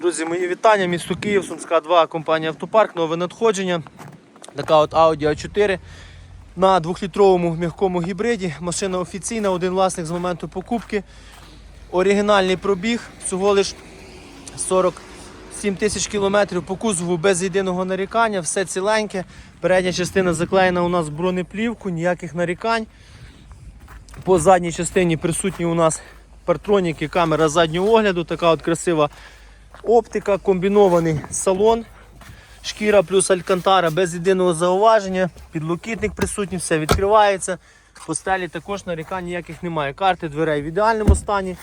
Друзі, мої вітання, місто Київ, Сумська 2, компанія Автопарк, нове надходження. Така от Audi A4 на 2-літровому м'якому гібриді. Машина офіційна, один власник з моменту покупки. Оригінальний пробіг, всього лиш 47 тисяч кілометрів по кузову без єдиного нарікання, все ціленьке. Передня частина заклеєна у нас бронеплівку, ніяких нарікань. По задній частині присутні у нас партроніки, камера заднього огляду, така от красива оптика, комбінований салон, шкіра плюс алькантара без єдиного зауваження, підлокітник присутній, все відкривається. По стелі також нарікань ніяких немає. Карти дверей в ідеальному стані.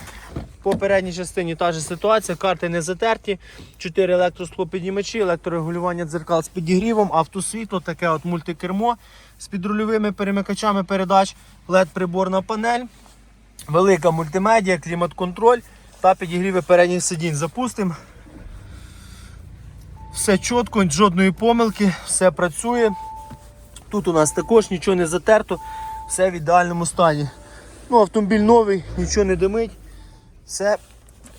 По передній частині та ж ситуація, карти не затерті, 4 електросклопіднімачі, електрорегулювання дзеркал з підігрівом, автосвітло, таке от мультикермо з підрульовими перемикачами передач, LED-приборна панель, велика мультимедіа, клімат-контроль та підігріви передніх сидінь. Запустимо. Все чітко, жодної помилки, все працює. Тут у нас також нічого не затерто, все в ідеальному стані. Ну, Автомобіль новий, нічого не димить. Все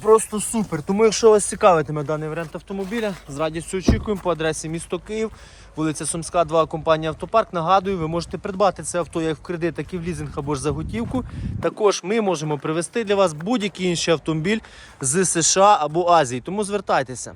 просто супер. Тому, якщо вас цікавитиме даний варіант автомобіля, з радістю очікуємо по адресі місто Київ, вулиця Сумська, 2, компанія Автопарк. Нагадую, ви можете придбати це авто як в кредит, так і в лізинг або ж за готівку. Також ми можемо привезти для вас будь-який інший автомобіль з США або Азії. Тому звертайтеся.